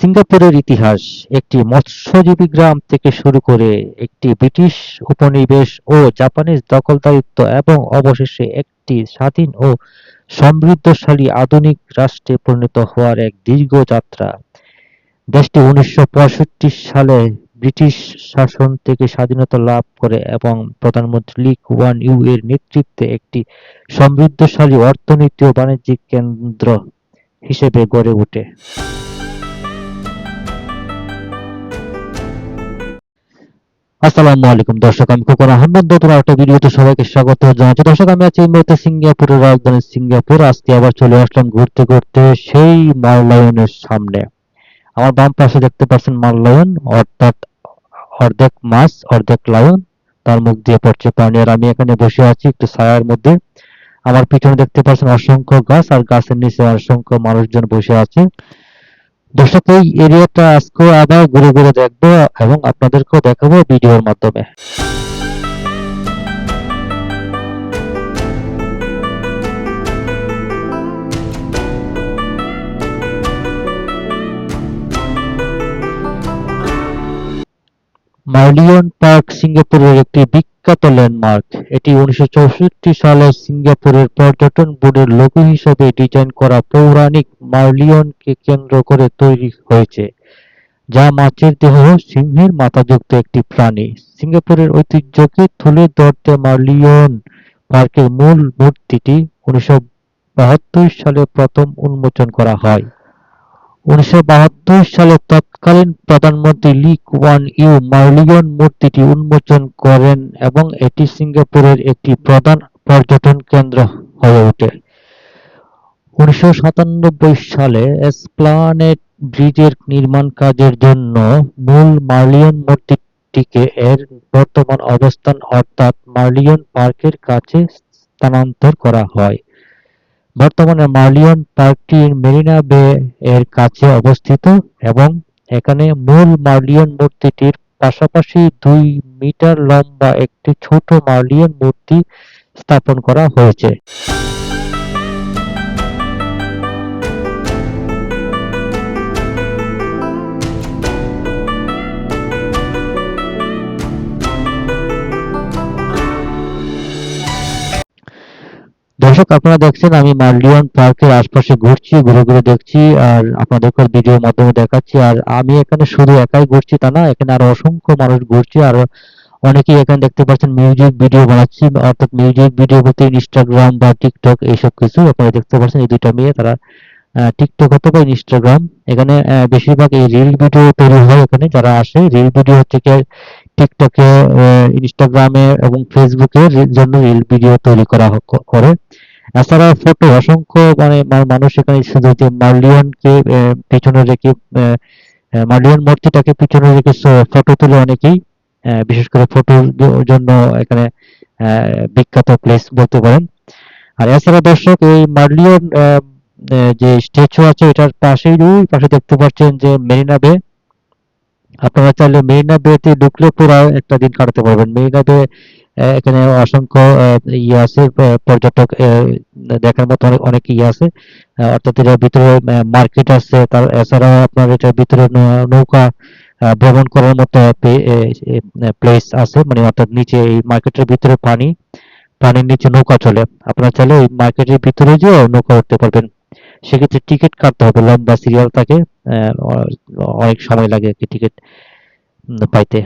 সিঙ্গাপুরের ইতিহাস একটি মৎস্যজীবী গ্রাম থেকে শুরু করে একটি ব্রিটিশ উপনিবেশ ও জাপানিজ দখলদারিত্ব এবং অবশেষে একটি স্বাধীন ও সমৃদ্ধশালী আধুনিক রাষ্ট্রে পরিণত হওয়ার এক দীর্ঘ যাত্রা। দেশটি উনিশশো পঁয়ষট্টি সালে ব্রিটিশ শাসন থেকে স্বাধীনতা লাভ করে এবং প্রধানমন্ত্রী লি কুয়ান ইউ এর নেতৃত্বে একটি সমৃদ্ধশালী অর্থনীতি ও বাণিজ্যিক কেন্দ্র হিসেবে গড়ে ওঠে। আসসালামু আলাইকুম, দর্শক, আমি খোকন আহমেদ। নতুন একটা ভিডিওতে সবাইকে স্বাগত জানাচ্ছি। দর্শক, আমি আছি মুহূর্তে সিঙ্গাপুরের রাজধানী সিঙ্গাপুর। আজকে আবার চলে আসলাম ঘুরতে ঘুরতে সেই মাললায়নের সামনে। আমার বাম পাশে দেখতে পাচ্ছেন মাললায়ন, অর্থাৎ অর্ধেক মাছ, অর্ধেক লায়ন। তার মুখ দিয়ে পড়ছে পানি আর আমি এখানে বসে আছি একটু ছায়ার মধ্যে। আমার পিছনে দেখতে পাচ্ছেন অসংখ্য গাছ আর গাছের নিচে অসংখ্য মানুষজন বসে আছে। দর্শক এই এরিয়াটা আজকে আবার ঘুরে ঘুরে দেখব এবং আপনাদেরকেও দেখাবো ভিডিওর মাধ্যমে। মার্লিয়ন পার্ক সিঙ্গাপুরের একটি বিখ্যাত ল্যান্ডমার্ক। এটি উনিশশো চৌষট্টি সালে সিঙ্গাপুরের পর্যটন বোর্ডের লোগো হিসেবে ডিজাইন করা পৌরাণিক মার্লিয়নকে কেন্দ্র করে তৈরি হয়েছে, যা মাছের দেহ সিংহের মাথাযুক্ত একটি প্রাণী। সিঙ্গাপুরের ঐতিহ্যকে তুলে ধরতে মার্লিয়ন পার্কের মূল মূর্তিটি উনিশশো বাহাত্তর সালে প্রথম উন্মোচন করা হয়। উনিশশো বাহাত্তর সালে তৎকালীন প্রধানমন্ত্রী লি কুয়ান ইউ মার্লিয়ন মূর্তিটি উন্মোচন করেন এবং এটি সিঙ্গাপুরের একটি প্রধান পর্যটন কেন্দ্র হয়ে ওঠে। উনিশশো সাতানব্বই সালে এসপ্লানেড ব্রিজের নির্মাণ কাজের জন্য মূল মার্লিয়ন মূর্তিটিকে এর বর্তমান অবস্থান অর্থাৎ মার্লিয়ন পার্কের কাছে স্থানান্তর করা হয়। বর্তমানে মার্লিয়ন পার্কটির মেরিনা বে এর কাছে অবস্থিত এবং এখানে মূল মার্লিয়ন মূর্তিটির পাশাপাশি দুই মিটার লম্বা একটি ছোট মার্লিয়ন মূর্তি স্থাপন করা হয়েছে। দর্শক, আপনারা দেখছেন আমি মার্লিয়ন পার্কের আশপাশে ঘুরছি, ঘুরে ঘুরে দেখছি, আর আপনাদেরকে ভিডিওর মাধ্যমে দেখাচ্ছি। আর আমি এখানে শুধু একাই ঘুরছি তা না, এখানে আরও অসংখ্য মানুষ ঘুরছে, আর অনেকেই এখানে দেখতে পাচ্ছেন মিউজিক ভিডিও বানাচ্ছি, অর্থাৎ মিউজিক ভিডিও বলতে ইনস্টাগ্রাম বা টিকটক এইসব কিছু। আপনারা দেখতে পাচ্ছেন এই দুইটা মেয়ে, তারা টিকটক অথবা ইনস্টাগ্রাম এখানে বেশিরভাগ এই রিল ভিডিও তৈরি হয় এখানে, যারা আসে রিল ভিডিও হচ্ছে টিকটকে ইনস্টাগ্রামে এবং ফেসবুকে জন্য রিল ভিডিও তৈরি করা করে। এছাড়া ফটো অসংখ্য মানে মানুষ এখানে শুধু যে মার্লিয়নকে পেছনে রেখে মার্লিয়ন মূর্তিটাকে পিছনে রেখে ফটো তুলে অনেকেই বিশেষ করে ফটোর জন্য এখানে বিখ্যাত প্লেস বলতে পারেন। আর এছাড়া দর্শক, এই মার্লিয়ন যে স্ট্যাচু আছে, এটার পাশেই পাশে দেখতে পাচ্ছেন যে মেরিনা বে। আপনারা চাইলে মেরিনা বেতে ঢুকলে পুরো একটা দিন কাটাতে পারবেন। মেরিনা বে এখানে অসংখ্য ইয়ে আছে পর্যটক দেখার মতো অনেক ইয়ে আছে। অর্থাৎ এটার ভিতরে মার্কেট আছে, তার, এছাড়াও আপনার এটার ভিতরে নৌকা ভ্রমণ করার মতো প্লেস আছে। মানে অর্থাৎ নিচে এই মার্কেটের ভিতরে পানি, পানির নিচে নৌকা চলে। আপনারা চাইলে ওই মার্কেটের ভিতরে যে নৌকা উঠতে পারবেন। সেক্ষেত্রে টিকিট কাটতে হবে, লম্বা সিরিয়াল থাকে। অনেক সময় লাগে একটি টিকিট পাইতে।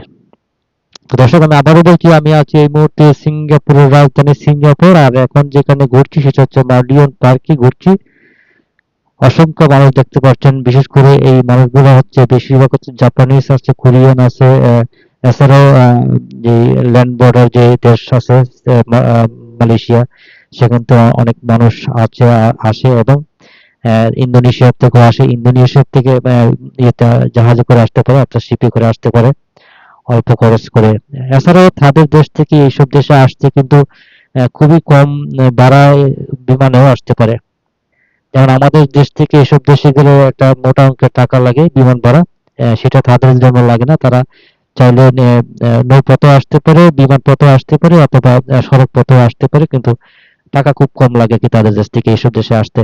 দর্শক, আমি আবারও বলছি, আমি আছি এই মুহূর্তে সিঙ্গাপুরের রাজধানী সিঙ্গাপুর, আর এখন যেখানে ঘুরছি সেটা হচ্ছে মার্লিয়ন পার্কে ঘুরছি। অসংখ্য মানুষ দেখতে পাচ্ছেন, বিশেষ করে এই মানুষগুলো হচ্ছে, বেশিরভাগ হচ্ছে জাপানিজ আছে কোরিয়ান আছে এছাড়াও যে ল্যান্ড বর্ডার যে দেশ আছে মালয়েশিয়া, সেখান থেকে অনেক মানুষ আছে আসে এবং ইন্দোনেশিয়া থেকে আসে। ইন্দোনেশিয়া থেকে জাহাজে করে আসতে পারে, অর্থাৎ শিপে করে আসতে পারে, অল্প খরচ করে। এছাড়াও তাদের দেশ থেকে এইসব দেশে আসতে কিন্তু খুবই কম ভাড়ায় বিমানেও আসতে পারে। যেমন আমাদের দেশ থেকে এসব দেশে গেলে একটা মোটা অঙ্কের টাকা লাগে, বিমান ভাড়া। সেটা তাদের জন্য লাগে না। তারা চাইলে নৌপথেও আসতে পারে বিমান পথেও আসতে পারে, অথবা সড়ক পথেও আসতে পারে, কিন্তু টাকা খুব কম লাগে কি তাদের দেশ থেকে এইসব দেশে আসতে।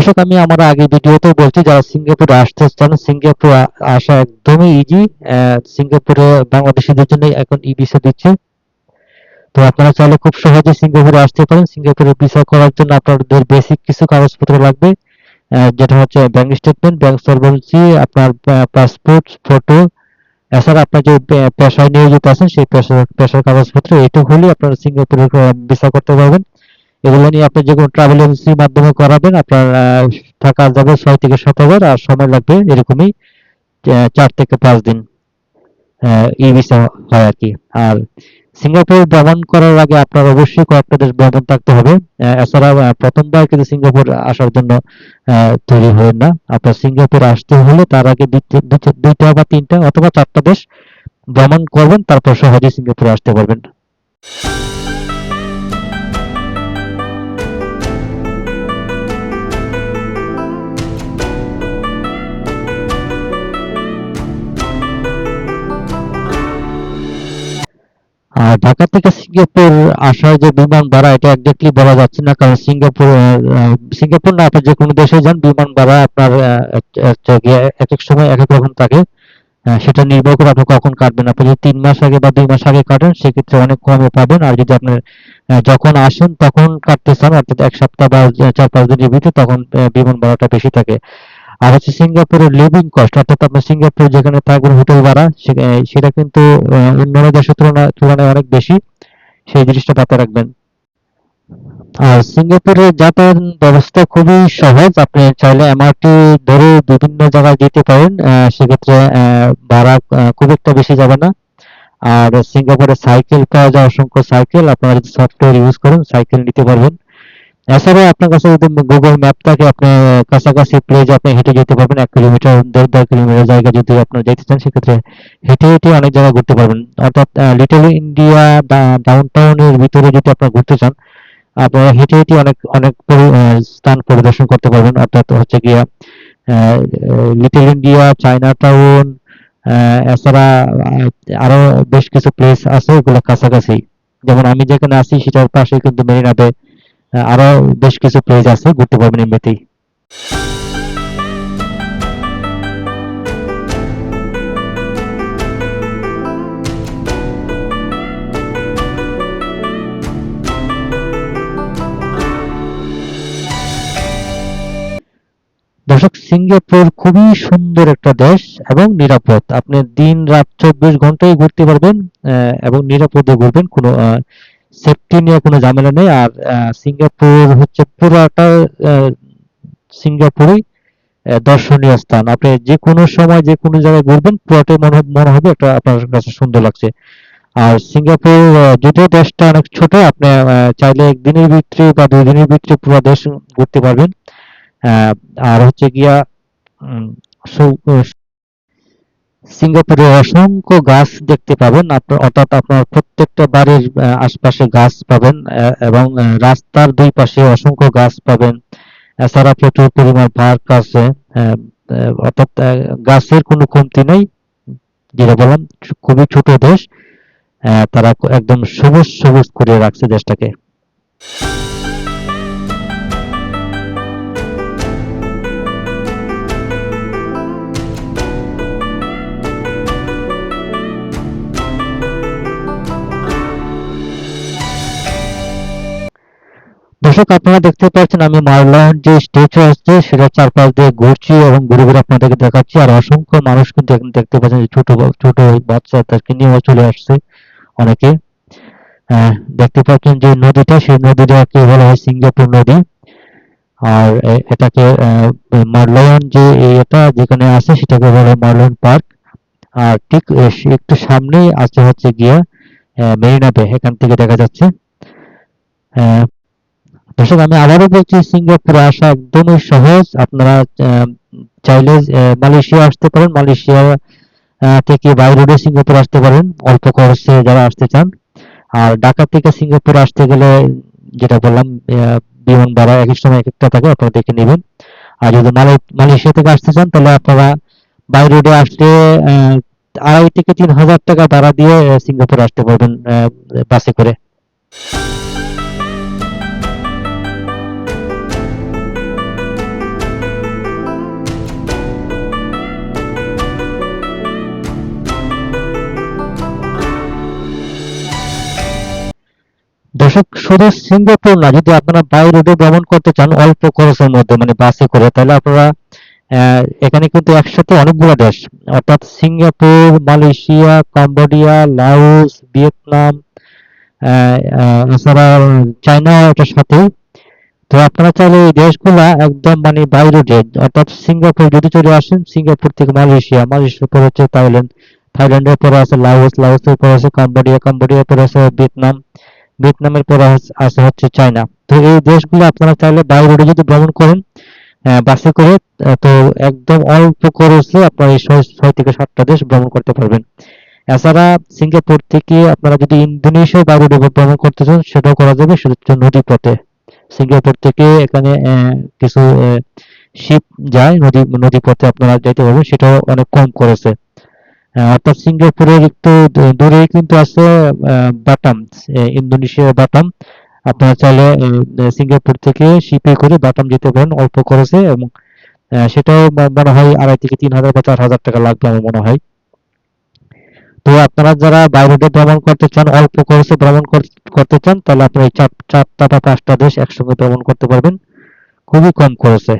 দর্শক, আমি আমার আগে ভিডিওতেও বলছি, যারা সিঙ্গাপুরে আসতে চান, সিঙ্গাপুর আসা একদমই ইজি সিঙ্গাপুরে বাংলাদেশিদের জন্য এখন ই ভিসা দিচ্ছে। তো আপনারা চাইলে খুব সহজে সিঙ্গাপুরে আসতে পারেন। সিঙ্গাপুরে ভিসা করার জন্য আপনাদের বেসিক কিছু কাগজপত্র লাগবে যেটা হচ্ছে ব্যাংক স্টেটমেন্ট ব্যাংক সলভেন্সি আপনার পাসপোর্ট ফটো এছাড়া আপনার যে পেশায় নিয়োজিত আছেন, সেই পেশার পেশার কাগজপত্র এটুকু হলে আপনারা সিঙ্গাপুরে ভিসা করতে পারবেন। এগুলো নিয়ে আপনি যে কোনো ট্রাভেল এজেন্সির মাধ্যমে করাবেন, আপনার টাকা যাবে ছয় থেকে সাত হাজার আর সময় লাগবে এরকমই চার থেকে পাঁচ দিন ই ভিসা হয় আর কি। আর সিঙ্গাপুর ভ্রমণ করার আগে আপনার অবশ্যই কয়েকটা দেশ ভ্রমণ থাকতে হবে। এছাড়া প্রথমবার কিন্তু সিঙ্গাপুর আসার জন্য তৈরি হবেন না। আপনার সিঙ্গাপুর আসতে হলে তার আগে দুইটা বা তিনটা অথবা চারটা দেশ ভ্রমণ করবেন, তারপর সহজে সিঙ্গাপুরে আসতে পারবেন। আর ঢাকা থেকে সিঙ্গাপুর আসার যে বিমান ভাড়া এটা একজাক্টলি বলা যাচ্ছে না কারণ সিঙ্গাপুর সিঙ্গাপুর না আপনি যে কোনো দেশে যান বিমান ভাড়া আপনার এক- এক সময় এক এক রকম থাকে। সেটা নির্ভর করে আপনি কখন কাটবেন। আপনি যদি তিন মাস আগে বা দুই মাস আগে কাটেন সেক্ষেত্রে অনেক কমে পাবেন। আর যদি আপনি আহ, যখন আসেন তখন কাটতে চান অর্থাৎ এক সপ্তাহ বা চার পাঁচ দিনের ভিতরে তখন বিমান ভাড়াটা বেশি থাকে। আর হচ্ছে সিঙ্গাপুরের লিভিং কস্ট অর্থাৎ আপনার সিঙ্গাপুর যেখানে থাকবেন হোটেল ভাড়া সেটা কিন্তু অন্যান্য দেশের তুলনায় তুলনায় অনেক বেশি। সেই জিনিসটা মাথায় রাখবেন। আর সিঙ্গাপুরে যাতায়াত ব্যবস্থা খুবই সহজ। আপনি চাইলে এমআরটি ধরে বিভিন্ন জায়গায় যেতে পারেন। সেক্ষেত্রে ভাড়া খুব একটা বেশি যাবে না। আর সিঙ্গাপুরে সাইকেল পাওয়া যায়, অসংখ্য সাইকেল। আপনারা যদি সফটওয়্যার ইউজ করেন, সাইকেল নিতে পারবেন। এছাড়াও আপনার কাছে যদি গুগল ম্যাপ থাকে আপনার কাছাকাছি প্লেজ আপনি হেঁটে যেতে পারবেন। এক কিলোমিটার, দেড় দেড় কিলোমিটার জায়গা যদি আপনার যেতে চান, সেক্ষেত্রে হেঁটে হেঁটে অনেক জায়গায় ঘুরতে পারবেন। অর্থাৎ লিটল ইন্ডিয়া ডাউন টাউনের ভিতরে যদি আপনারা ঘুরতে চান, আপনারা হেঁটে হেঁটে অনেক অনেক স্থান পরিদর্শন করতে পারবেন। অর্থাৎ হচ্ছে গিয়া লিটল ইন্ডিয়া চায়না টাউন এছাড়া আরও বেশ কিছু প্লেস আছে ওগুলো কাছাকাছি। যেমন আমি যেখানে আছি, সেটার পাশে কিন্তু মেরিনা বে আরও বেশ কিছু প্লেস আছে, ঘুরতে পারবেন এমনিতেই। দর্শক, সিঙ্গাপুর খুবই সুন্দর একটা দেশ এবং নিরাপদ। আপনি দিন, রাত, চব্বিশ ঘন্টাই ঘুরতে পারবেন এবং নিরাপদে ঘুরবেন, কোনো সেফটি নিয়ে কোনো ঝামেলা নেই। আর সিঙ্গাপুর হচ্ছে পুরাটা সিঙ্গাপুরই দর্শনীয় স্থান। আপনি যে কোনো সময় যে কোনো জায়গায় ঘুরবেন, পুরোটাই মনে হবে- মনে হবে, এটা আপনার কাছে সুন্দর লাগছে। আর সিঙ্গাপুর যদিও দেশটা অনেক ছোট, আপনি চাইলে একদিনের ভিতরে বা দুই দিনের ভিতরে পুরো দেশ ঘুরতে পারবেন। আর হচ্ছে গিয়া সিঙ্গাপুরে অসংখ্য গাছ দেখতে পাবেন। অর্থাৎ আপনার প্রত্যেকটা বাড়ির আশপাশে গাছ পাবেন এবং রাস্তার দুই পাশে অসংখ্য গাছ পাবেন। এছাড়া প্রচুর পরিমাণ পার্ক আছে অর্থাৎ গাছের কোনো কমতি নেই। যেটা বললাম, খুবই ছোট দেশ তারা একদম সবুজ সবুজ করে রাখছে দেশটাকে। দর্শক আপনারা দেখতে পাচ্ছেন আমি মারলান যে স্ট্যাচু আছে সেটা চারপাশ দিয়ে ঘুরছি এবং ঘুরে ঘুরে আপনাদেরকে দেখাচ্ছি। আর অসংখ্য মানুষ কিন্তু এখানে দেখতে পাচ্ছেন ছোট ছোট বাচ্চা তাদেরকে নিয়েও চলে আসছে অনেকে। আহ, দেখতে পাচ্ছেন যে নদীটা সেই নদীটাকে বলা হয় সিঙ্গাপুর নদী। আর এটাকে মারলায়ন যে এটা যেখানে আছে সেটাকে বলা হয় মারলায়ন পার্ক। আর ঠিক একটু সামনেই আছে হচ্ছে গিয়া মেরিনা বে এখান থেকে দেখা যাচ্ছে। আহ, দর্শক, আমি আবারও বলছি, সিঙ্গাপুরে আসা একদমই সহজ। আপনারা চাইলে মালয়েশিয়া আসতে পারেন। মালয়েশিয়া থেকে বাই রোডে সিঙ্গাপুর আসতে পারেন। অল্প খরচে যারা আসতে চান। আর ঢাকা থেকে সিঙ্গাপুর আসতে গেলে, যেটা বললাম বিমান ভাড়া এক সময় এক একটা থাকে, আপনারা দেখে নেবেন। আর যদি মালয়েশিয়া থেকে আসতে চান, তাহলে আপনারা বাই রোডে আসলে আড়াই থেকে তিন হাজার টাকা ভাড়া দিয়ে সিঙ্গাপুর আসতে পারবেন বাসে করে। দর্শক শুধু সিঙ্গাপুর না, যদি আপনারা বাই রোডে ভ্রমণ করতে চান, অল্প খরচের মধ্যে মানে বাসে করে, তাহলে আপনারা এখানে কিন্তু একসাথে অনেকগুলো দেশ। অর্থাৎ Singapore, Malaysia, Cambodia, Laos, Vietnam এছাড়া চায়না এটার সাথে তো আপনারা চাইলে এই দেশগুলা একদম মানে বাই রোডে অর্থাৎ সিঙ্গাপুর যদি চলে আসেন, সিঙ্গাপুর থেকে মালয়েশিয়া, মালয়েশিয়ার পর হচ্ছে থাইল্যান্ড, থাইল্যান্ডের পরে আছে লাওস, লাওসের পর আছে কম্বোডিয়া, কম্বোডিয়ার পরে আছে ভিয়েতনাম। ভিয়েতনামের পরে আস- হচ্ছে চায়না। তো এই দেশগুলো আপনারা চাইলে বাই রোডে যদি ভ্রমণ করেন বাসে করে তো একদম অল্প খরচে আপনারা এই ছয় থেকে সাতটা দেশ ভ্রমণ করতে পারবেন। এছাড়া সিঙ্গাপুর থেকে আপনারা যদি ইন্দোনেশিয়া বাই রোডে ভ্রমণ করতে চান, সেটাও করা যাবে, সেটা নদী পথে সিঙ্গাপুর থেকে এখানে কিছু শিপ যায়, নদী নদী পথে আপনারা যেতে পারবেন, সেটাও অনেক কম করেছে অর্থাৎ সিঙ্গাপুরের একটু দূ- দূরেই কিন্তু আছে বাটাম ইন্দোনেশিয়ার বাটাম। আপনারা চাইলে সিঙ্গাপুর থেকে শিপে করে বাটাম যেতে পারেন অল্প খরচে এবং সেটাও মনে হয় আড়াই থেকে তিন হাজার বা চার হাজার টাকা লাগবে আমার মনে হয়। তো আপনারা যারা বাইরে ভ্রমণ করতে চান, অল্প খরচে ভ্রমণ করতে চান, তাহলে আপনারা এই চার, চারটা বা পাঁচটা দেশ একসঙ্গে ভ্রমণ করতে পারবেন। খুবই কম খরচে।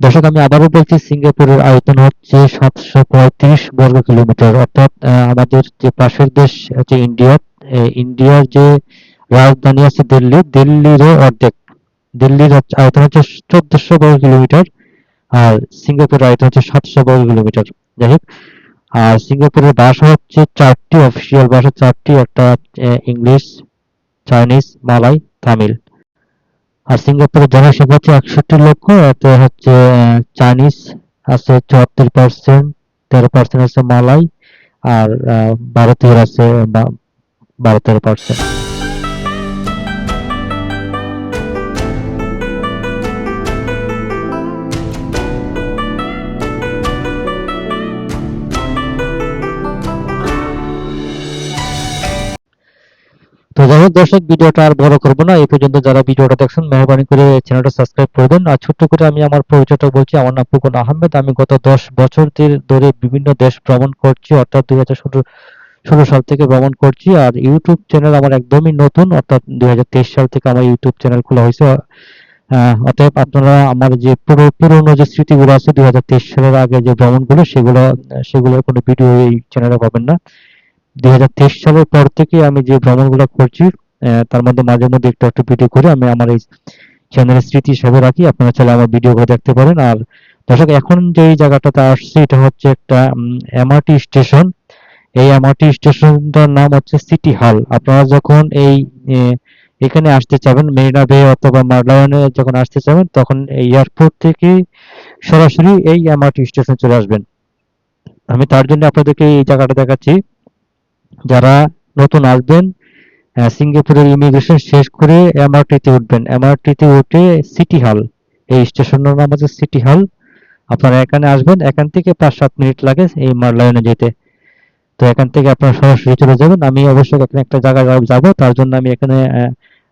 দর্শক, আমি আবারও বলছি, সিঙ্গাপুরের আয়তন হচ্ছে সাতশো পঁয়ত্রিশ বর্গ কিলোমিটার। অর্থাৎ আমাদের যে পাশের দেশ, হচ্ছে ইন্ডিয়া ইন্ডিয়ার যে রাজধানী আছে দিল্লি, দিল্লিরও অর্ধেক। দিল্লির আয়তন হচ্ছে চোদ্দশো বর্গ কিলোমিটার আর সিঙ্গাপুরের আয়তন হচ্ছে সাতশো বর্গ কিলোমিটার। যাই হোক, আর সিঙ্গাপুরের ভাষা হচ্ছে চারটি অফিসিয়াল ভাষা, চারটি একটা ইংলিশ, চাইনিজ, মালাই, তামিল। আর সিঙ্গাপুরের জনসংখ্যা হচ্ছে একষট্টি লক্ষ, এতে হচ্ছে চাইনিজ আছে চুয়াত্তর পার্সেন্ট তেরো পার্সেন্ট আছে মালাই, আর ভারতীয় আছে বা- বারো তেরো পার্সেন্ট তো যাই হোক দর্শক, ভিডিওটা আর বড় করব না। এই পর্যন্ত যারা ভিডিওটা দেখছেন, মেহরবানি করে চ্যানেলটা সাবস্ক্রাইব করে দেন। আর ছোট্ট করে আমি আমার পরিচয়টা বলছি। আমার নাম ফুকন আহমেদ। আমি গত দশ বছর ধরে- বিভিন্ন দেশ ভ্রমণ করছি, অর্থাৎ দুই ষোলো সাল থেকে ভ্রমণ করছি। আর ইউটিউব চ্যানেল আমার একদমই নতুন, অর্থাৎ দুই সাল থেকে আমার ইউটিউব চ্যানেল খোলা হয়েছে। অতএব আপনারা আমার যে পুরো পুরোনো যে স্মৃতিগুলো আছে, দুই হাজার তেইশ সালের আগে যে ভ্রমণগুলো, সেগুলো সেগুলোর কোনো ভিডিও এই চ্যানেলে পাবেন না। দুই হাজার তেইশ সালের পর থেকে আমি যে ভ্রমণগুলো করছি তার মধ্যে মাঝে মধ্যে একটু একটু ভিডিও করে আমি আমার এই চ্যানেলের স্মৃতি হিসেবে রাখি। আপনারা চাইলে আমার ভিডিওগুলো দেখতে পারেন। আর দর্শক, এখন যে জায়গাটাতে আসছে, এটা হচ্ছে একটা এমআরটি স্টেশন এই এমআরটি স্টেশনটার নাম হচ্ছে সিটি হল আপনারা যখন এই এখানে আসতে চাবেন, মেরিনা বে অথবা মার্লায়নে যখন আসতে চাবেন, তখন এই এয়ারপোর্ট থেকে সরাসরি এই এমআরটি স্টেশন চলে আসবেন। আমি তার জন্য আপনাদেরকে এই জায়গাটা দেখাচ্ছি। যারা নতুন আসবেন সিঙ্গাপুরের ইমিগ্রেশন শেষ করে এমআরটিতে উঠবেন। এমআরটিতে উঠে সিটি হল, এই স্টেশনের নাম হচ্ছে সিটি হল। আপনারা এখানে আসবেন, এখান থেকে পাঁচ সাত মিনিট লাগে এই মারলায়নে যেতে। তো এখান থেকে আপনারা সরাসরি চলে যাবেন। আমি অবশ্যই এখানে একটা জায়গায় যাব তার জন্য আমি এখানে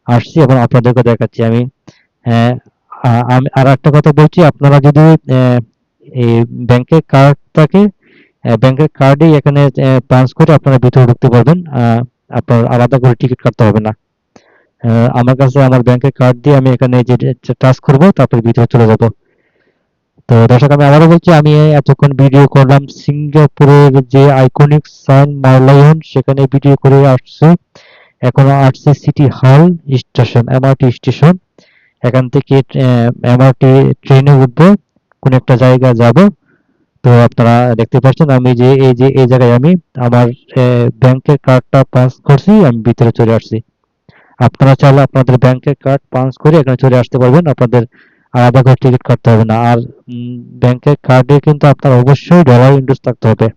আসছি এবং আপনাদেরকে দেখাচ্ছি। আমি আর একটা কথা বলছি, আপনারা যদি ব্যাংকের কার্ড থাকে ব্যাংকের কার্ডেই এখানে পাঞ্চ করে আপনারা ভিতরে ঢুকতে পারবেন। আপনার আলাদা করে টিকিট কাটতে হবে না। আমার কাছে আমার ব্যাংকের কার্ড দিয়ে আমি এখানে যে টাচ করব, তারপর ভিতরে চলে যাব। তো দর্শক, আমি আবারও বলছি, আমি এতক্ষণ ভিডিও করলাম সিঙ্গাপুরের যে আইকনিক সান মারলায়ন সেখানে ভিডিও করে আসছি। এখন আসছে সিটি হল স্টেশন এমআরটি স্টেশন এখান থেকে এমআরটি ট্রেনে উঠবো, কোন একটা জায়গা যাব। তো আপনারা দেখতে পাচ্ছেন আমি যে, এই যে, এই জায়গায় আমি আমার ব্যাংকের কার্ডটা পাস করছি, আমি ভিতরে চলে আসছি। আপনারা চাইলে আপনাদের ব্যাংকের কার্ড পাঞ্চ করে এখানে চলে আসতে পারবেন। আপনাদের আলাদা করে টিকিট কাটতে হবে না। আর ব্যাংকের কার্ডে কিন্তু আপনার অবশ্যই ডলার ইন্ডুস থাকতে হবে।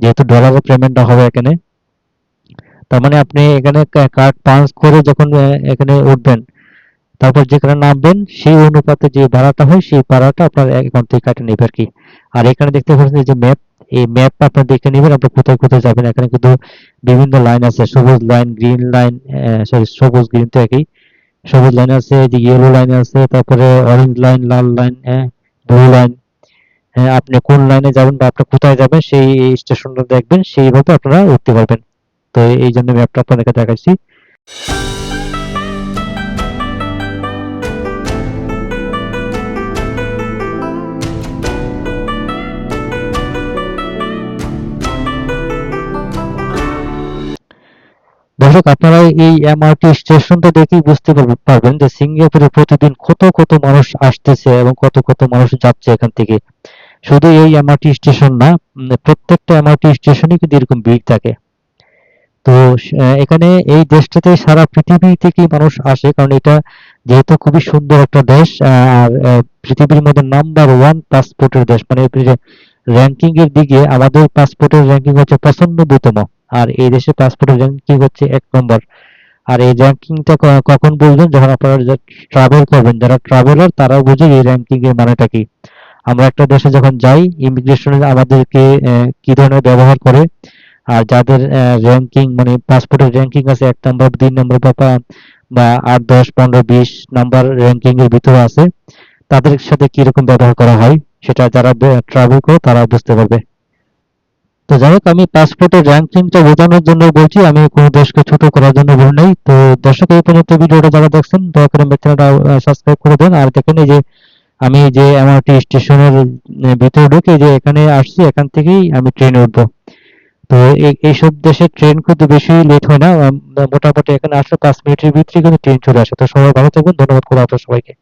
যেহেতু ডলারে পেমেন্টটা হবে এখানে। তার মানে আপনি এখানে কার্ড পাঞ্চ করে যখন এখানে উঠবেন, তারপর যেখানে নামবেন, সেই অনুপাতে যে ভাড়াটা হয়, সেই ভাড়াটা আপনার অ্যাকাউন্ট থেকে কাটে নেবে আর কি। আর এখানে দেখতে পাচ্ছেন যে ম্যাপ এই ম্যাপ আপনারা দেখে নেবেন, আপনারা কোথায় কোথায় যাবেন। এখানে কিন্তু বিভিন্ন লাইন আছে, সবুজ লাইন গ্রিন লাইন সরি সবুজ গ্রিন তো একই। সবুজ লাইন আছে যে ইয়েলো লাইন আছে, তারপরে অরেঞ্জ লাইন লাল লাইন ব্লু লাইন আপনি কোন লাইনে যাবেন বা আপনি কোথায় যাবেন, সেই স্টেশনটা দেখবেন সেইভাবে আপনারা উঠতে পারবেন। তো এই জন্য ম্যাপটা আপনাদেরকে দেখাচ্ছি। দর্শক, আপনারা এই এমআরটি স্টেশনটা দেখেই বুঝতে পারবেন যে সিঙ্গাপুরে প্রতিদিন কত কত মানুষ আসতেছে এবং কত কত মানুষ যাচ্ছে এখান থেকে। শুধু এই এমআরটি স্টেশন না প্রত্যেকটা এমআরটি স্টেশনে কিন্তু এরকম ভিড় থাকে। তো এখানে এই দেশটাতে সারা পৃথিবী থেকে মানুষ আসে, কারণ এটা যেহেতু খুবই সুন্দর একটা দেশ আর পৃথিবীর মধ্যে নাম্বার ওয়ান পাসপোর্টের দেশ। মানে র্যাঙ্কিং এর দিকে আমাদের পাসপোর্টের র্যাঙ্কিং হচ্ছে পঁচানব্বইতম। আর এই দেশে পাসপোর্টের র্যাঙ্কিং হচ্ছে এক নম্বর। আর এই র্যাঙ্কিংটা কখন বুঝবেন? যখন আপনারা ট্রাভেল করবেন, যারা ট্রাভেলার তারাও বুঝে এই র্যাঙ্কিং এর মানেটা কি। আমরা একটা দেশে যখন যাই ইমিগ্রেশনে আমাদেরকে কি ধরনের ব্যবহার করে, আর যাদের র্যাঙ্কিং মানে পাসপোর্টের র্যাঙ্কিং আছে এক নম্বর, দুই নম্বর বা বা আট, দশ, পনেরো, বিশ নাম্বার র্যাঙ্কিং এর ভিতরে আছে, তাদের সাথে কীরকম ব্যবহার করা হয়, সেটা যারা ট্রাভেল করে তারা বুঝতে পারবে। তো যাই হোক, আমি পাসপোর্টের র্যাঙ্কিংটা বোঝানোর জন্য বলছি, আমি কোনো দেশকে ছোট করার জন্য বলি নাই। তো দর্শক, এই পর্যন্ত ভিডিওটা যারা দেখছেন, দয়া করে আমার চ্যানেলটা সাবস্ক্রাইব করে দেন। আর দেখেন, এই যে আমি যে এমআরটি স্টেশনের ভিতরে ঢুকে যে এখানে আসছি, এখান থেকেই আমি ট্রেনে উঠবো। তো এই এইসব দেশে ট্রেন কিন্তু বেশি লেট হয় না। মোটামুটি এখানে আসলে পাঁচ মিনিটের ভিতরে কিন্তু ট্রেন চলে আসে। তো সবাই ভালো থাকবেন। ধন্যবাদ করে আপনার সবাইকে।